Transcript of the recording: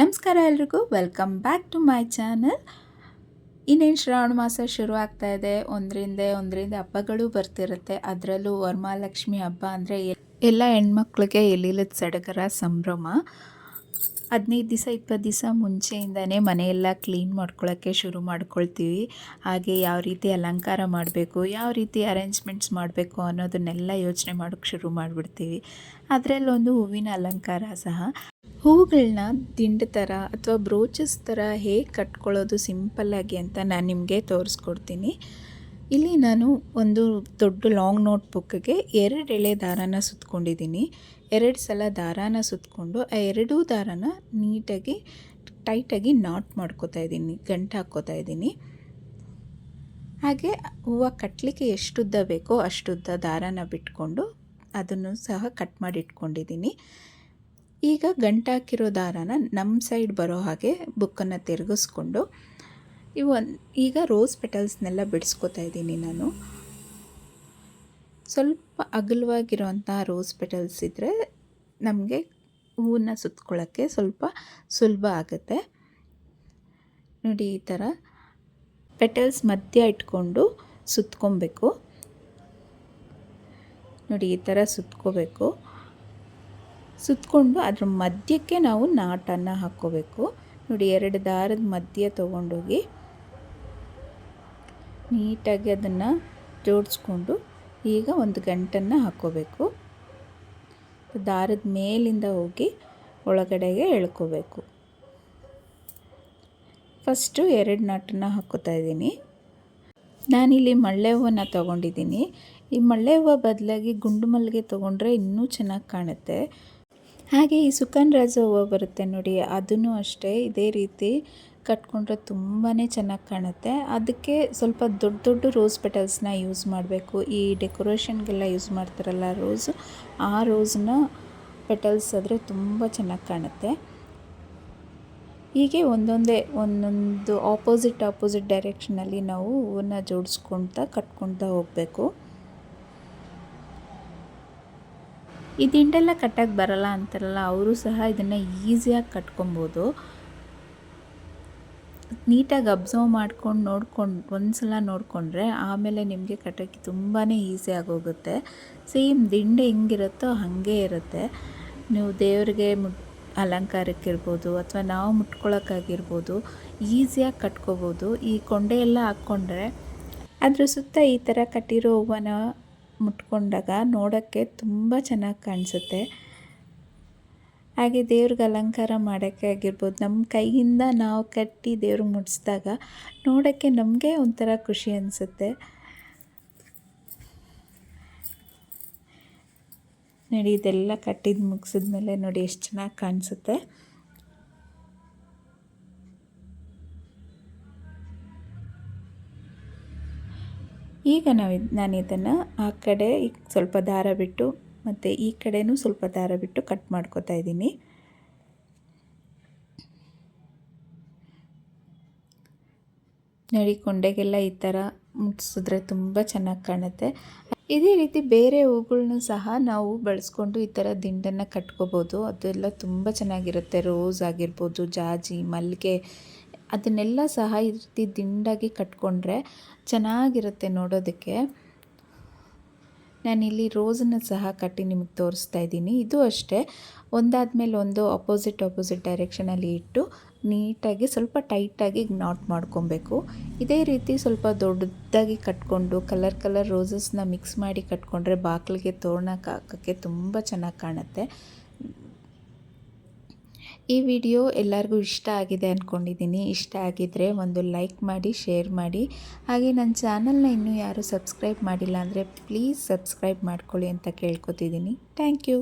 ನಮಸ್ಕಾರ ಎಲ್ರಿಗೂ. Welcome back to my channel ಇನ್ನೇನು ಶ್ರಾವಣ ಮಾಸ ಶುರು ಆಗ್ತಾ ಇದೆ. ಒಂದರಿಂದ ಒಂದರಿಂದ ಹಬ್ಬಗಳು ಬರ್ತಿರುತ್ತೆ. ಅದರಲ್ಲೂ ವರಮಹಾಲಕ್ಷ್ಮಿ ಹಬ್ಬ ಅಂದರೆ ಎಲ್ಲ ಹೆಣ್ಮಕ್ಳಿಗೆ ಎಲ್ಲಿಲ್ಲದ ಸಡಗರ ಸಂಭ್ರಮ. ಹದಿನೈದು ದಿವಸ ಇಪ್ಪತ್ತು ದಿವಸ ಮುಂಚೆಯಿಂದನೇ ಮನೆಯೆಲ್ಲ ಕ್ಲೀನ್ ಮಾಡ್ಕೊಳ್ಳೋಕ್ಕೆ ಶುರು ಮಾಡ್ಕೊಳ್ತೀವಿ. ಹಾಗೆ ಯಾವ ರೀತಿ ಅಲಂಕಾರ ಮಾಡಬೇಕು, ಯಾವ ರೀತಿ ಅರೇಂಜ್ಮೆಂಟ್ಸ್ ಮಾಡಬೇಕು ಅನ್ನೋದನ್ನೆಲ್ಲ ಯೋಚನೆ ಮಾಡೋಕ್ಕೆ ಶುರು ಮಾಡಿಬಿಡ್ತೀವಿ. ಅದರಲ್ಲೊಂದು ಹೂವಿನ ಅಲಂಕಾರ ಸಹ. ಹೂವುಗಳನ್ನ ದಿಂಡು ಥರ ಅಥವಾ ಬ್ರೋಚಸ್ ಥರ ಹೇಗೆ ಕಟ್ಕೊಳ್ಳೋದು ಸಿಂಪಲ್ಲಾಗಿ ಅಂತ ನಾನು ನಿಮಗೆ ತೋರಿಸ್ಕೊಡ್ತೀನಿ. ಇಲ್ಲಿ ನಾನು ಒಂದು ದೊಡ್ಡ ಲಾಂಗ್ ನೋಟ್ ಬುಕ್ಗೆ ಎರಡು ಎಳೆ ದಾರಾನ ಸುತ್ಕೊಂಡಿದ್ದೀನಿ. ಎರಡು ಸಲ ದಾರಾನ ಸುತ್ತಕೊಂಡು ಆ ಎರಡೂ ದಾರಾನ ನೀಟಾಗಿ, ಟೈಟಾಗಿ ನಾಟ್ ಮಾಡ್ಕೋತಾ ಇದ್ದೀನಿ, ಗಂಟು ಹಾಕ್ಕೋತಾ ಇದ್ದೀನಿ. ಹಾಗೆ ಹೂವು ಕಟ್ಟಲಿಕ್ಕೆ ಎಷ್ಟುದ್ದ ಬೇಕೋ ಅಷ್ಟುದ್ದ ದಾರಾನ ಬಿಟ್ಕೊಂಡು ಅದನ್ನು ಸಹ ಕಟ್ ಮಾಡಿ ಇಟ್ಕೊಂಡಿದ್ದೀನಿ. ಈಗ ಗಂಟಾಕಿರೋ ದಾರನ ನಮ್ಮ ಸೈಡ್ ಬರೋ ಹಾಗೆ ಬುಕ್ಕನ್ನು ತಿರುಗಿಸ್ಕೊಂಡು ಇವು ಈಗ ರೋಸ್ ಪೆಟಲ್ಸ್ನೆಲ್ಲ ಬಿಡಿಸ್ಕೊತಾ ಇದ್ದೀನಿ ನಾನು. ಸ್ವಲ್ಪ ಅಗಲವಾಗಿರೋಂತಹ ರೋಸ್ ಪೆಟಲ್ಸ್ ಇದ್ದರೆ ನಮಗೆ ಹೂವನ್ನ ಸುತ್ಕೊಳ್ಳೋಕ್ಕೆ ಸ್ವಲ್ಪ ಸುಲಭ ಆಗುತ್ತೆ. ನೋಡಿ ಈ ಥರ ಪೆಟಲ್ಸ್ ಮಧ್ಯ ಇಟ್ಕೊಂಡು ಸುತ್ಕೊಬೇಕು. ನೋಡಿ ಈ ಥರ ಸುತ್ಕೋಬೇಕು. ಸುತ್ತಕೊಂಡು ಅದ್ರ ಮಧ್ಯಕ್ಕೆ ನಾವು ನಾಟನ್ನು ಹಾಕ್ಕೋಬೇಕು. ನೋಡಿ, ಎರಡು ದಾರದ ಮಧ್ಯೆ ತೊಗೊಂಡೋಗಿ ನೀಟಾಗಿ ಅದನ್ನು ಜೋಡಿಸ್ಕೊಂಡು ಈಗ ಒಂದು ಗಂಟನ್ನು ಹಾಕ್ಕೋಬೇಕು. ದಾರದ ಮೇಲಿಂದ ಹೋಗಿ ಒಳಗಡೆಗೆ ಎಳ್ಕೋಬೇಕು. ಫಸ್ಟು ಎರಡು ನಾಟನ್ನು ಹಾಕ್ಕೋತಾ ಇದ್ದೀನಿ. ನಾನಿಲ್ಲಿ ಮಳ್ಳೆ ಹೂವನ್ನು ತೊಗೊಂಡಿದ್ದೀನಿ. ಈ ಮಳ್ಳೆ ಹೂವು ಬದಲಾಗಿ ಗುಂಡು ಮಲ್ಲಿಗೆ ತೊಗೊಂಡ್ರೆ ಇನ್ನೂ ಚೆನ್ನಾಗಿ ಕಾಣುತ್ತೆ. ಹಾಗೆ ಈ ಸುಕನ್ ರಾಜ ಹೂವು ಬರುತ್ತೆ ನೋಡಿ, ಅದನ್ನು ಅಷ್ಟೇ ಇದೇ ರೀತಿ ಕಟ್ಕೊಂಡ್ರೆ ತುಂಬಾ ಚೆನ್ನಾಗಿ ಕಾಣುತ್ತೆ. ಅದಕ್ಕೆ ಸ್ವಲ್ಪ ದೊಡ್ಡ ದೊಡ್ಡ ರೋಸ್ ಪೆಟಲ್ಸ್ನ ಯೂಸ್ ಮಾಡಬೇಕು. ಈ ಡೆಕೋರೇಷನ್ಗೆಲ್ಲ ಯೂಸ್ ಮಾಡ್ತಾರಲ್ಲ ರೋಸ್ ಆ ರೋಸ್ನ ಪೆಟಲ್ಸ್ ಆದರೆ ತುಂಬ ಚೆನ್ನಾಗಿ ಕಾಣುತ್ತೆ. ಹೀಗೆ ಒಂದೊಂದೇ, ಒಂದೊಂದು ಆಪೋಸಿಟ್ ಆಪೋಸಿಟ್ ಡೈರೆಕ್ಷನಲ್ಲಿ ನಾವು ಹೂವನ್ನ ಜೋಡಿಸ್ಕೊಳ್ತಾ ಕಟ್ಕೊಳ್ತಾ ಹೋಗಬೇಕು. ಈ ದಿಂಡೆಲ್ಲ ಕಟ್ಟಕ್ಕೆ ಬರಲ್ಲ ಅಂತಾರಲ್ಲ, ಅವರು ಸಹ ಇದನ್ನು ಈಸಿಯಾಗಿ ಕಟ್ಕೊಬೋದು. ನೀಟಾಗಿ ಅಬ್ಸರ್ವ್ ಮಾಡ್ಕೊಂಡು ನೋಡ್ಕೊಂಡು ಒಂದು ಸಲ ನೋಡಿಕೊಂಡ್ರೆ ಆಮೇಲೆ ನಿಮಗೆ ಕಟ್ಟೋಕ್ಕೆ ತುಂಬಾ ಈಸಿ ಆಗೋಗುತ್ತೆ ಸೇಮ್ ದಿಂಡೆ ಹೆಂಗಿರುತ್ತೋ ಹಾಗೆ ಇರುತ್ತೆ. ನೀವು ದೇವರಿಗೆ ಮುಟ್, ಅಲಂಕಾರಕ್ಕಿರ್ಬೋದು ಅಥವಾ ನಾವು ಮುಟ್ಕೊಳ್ಳೋಕ್ಕಾಗಿರ್ಬೋದು ಈಸಿಯಾಗಿ ಕಟ್ಕೋಬೋದು. ಈ ಕೊಂಡೆ ಎಲ್ಲ ಹಾಕ್ಕೊಂಡ್ರೆ ಅದ್ರ ಸುತ್ತ ಈ ಥರ ಕಟ್ಟಿರೋ ಹೂವನ ಮುಟ್ಕೊಂಡಾಗ ನೋಡೋಕ್ಕೆ ತುಂಬ ಚೆನ್ನಾಗಿ ಕಾಣಿಸುತ್ತೆ. ಹಾಗೆ ದೇವ್ರಿಗೆ ಅಲಂಕಾರ ಮಾಡೋಕ್ಕೆ ಆಗಿರ್ಬೋದು, ನಮ್ಮ ಕೈಯಿಂದ ನಾವು ಕಟ್ಟಿ ದೇವ್ರಿಗೆ ಮುಡಿಸಿದಾಗ ನೋಡೋಕ್ಕೆ ನಮಗೆ ಒಂಥರ ಖುಷಿ ಅನಿಸುತ್ತೆ. ನೋಡಿ, ಇದೆಲ್ಲ ಕಟ್ಟಿದ್ದು ಮುಗಿಸಿದ್ಮೇಲೆ ನೋಡಿ, ಎಷ್ಟು ಚೆನ್ನಾಗಿ ಕಾಣಿಸುತ್ತೆ. ಈಗ ನಾವು ನಾನು ಇದನ್ನು ಆ ಕಡೆ ಸ್ವಲ್ಪ ದಾರ ಬಿಟ್ಟು ಮತ್ತು ಈ ಕಡೆಯೂ ಸ್ವಲ್ಪ ದಾರ ಬಿಟ್ಟು ಕಟ್ ಮಾಡ್ಕೋತಾ ಇದ್ದೀನಿ. ನೋಡಿ ಕೊಂಡೆಗೆಲ್ಲ ಈ ಥರ ಮುಟ್ಸಿದ್ರೆ ತುಂಬ ಚೆನ್ನಾಗಿ ಕಾಣುತ್ತೆ. ಇದೇ ರೀತಿ ಬೇರೆ ಹೂಗಳನ್ನೂ ಸಹ ನಾವು ಬಳಸ್ಕೊಂಡು ಈ ಥರ ದಿಂಡನ್ನು ಕಟ್ಕೋಬೋದು. ಅದೆಲ್ಲ ತುಂಬ ಚೆನ್ನಾಗಿರುತ್ತೆ. ರೋಸ್ ಆಗಿರ್ಬೋದು, ಜಾಜಿ ಮಲ್ಲಿಗೆ ಅದನ್ನೆಲ್ಲ ಸಹ ಈ ರೀತಿ ದಿಂಡಾಗಿ ಕಟ್ಕೊಂಡ್ರೆ ಚೆನ್ನಾಗಿರುತ್ತೆ ನೋಡೋದಕ್ಕೆ. ನಾನಿಲ್ಲಿ ರೋಸನ್ನು ಸಹ ಕಟ್ಟಿ ನಿಮಗೆ ತೋರಿಸ್ತಾ ಇದ್ದೀನಿ. ಇದು ಅಷ್ಟೇ. ಒಂದಾದ್ಮೇಲೆ ಒಂದು ಅಪೋಸಿಟ್ ಅಪೋಸಿಟ್ ಡೈರೆಕ್ಷನಲ್ಲಿ ಇಟ್ಟು ನೀಟಾಗಿ ಸ್ವಲ್ಪ ಟೈಟಾಗಿ ನಾಟ್ ಮಾಡ್ಕೊಬೇಕು. ಇದೇ ರೀತಿ ಸ್ವಲ್ಪ ದೊಡ್ಡದಾಗಿ ಕಟ್ಕೊಂಡು ಕಲರ್ ಕಲರ್ ರೋಸಸ್ನ ಮಿಕ್ಸ್ ಮಾಡಿ ಕಟ್ಕೊಂಡ್ರೆ ಬಾಗಿಲಿಗೆ ತೋರಣಕ್ಕೆ ಹಾಕೋಕ್ಕೆ ತುಂಬ ಚೆನ್ನಾಗಿ ಕಾಣುತ್ತೆ. ಈ ವಿಡಿಯೋ ಎಲ್ಲರಿಗೂ ಇಷ್ಟ ಆಗಿದೆ ಅಂದ್ಕೊಂಡಿದ್ದೀನಿ ಇಷ್ಟ ಆಗಿದ್ದರೆ ಒಂದು ಲೈಕ್ ಮಾಡಿ, ಶೇರ್ ಮಾಡಿ. ಹಾಗೆ ನನ್ನ ಚಾನಲ್ನ ಇನ್ನೂ ಯಾರೂ ಸಬ್ಸ್ಕ್ರೈಬ್ ಮಾಡಿಲ್ಲ ಅಂದರೆ ಪ್ಲೀಸ್ ಸಬ್ಸ್ಕ್ರೈಬ್ ಮಾಡ್ಕೊಳ್ಳಿ ಅಂತ ಕೇಳ್ಕೊತಿದ್ದೀನಿ. Thank you.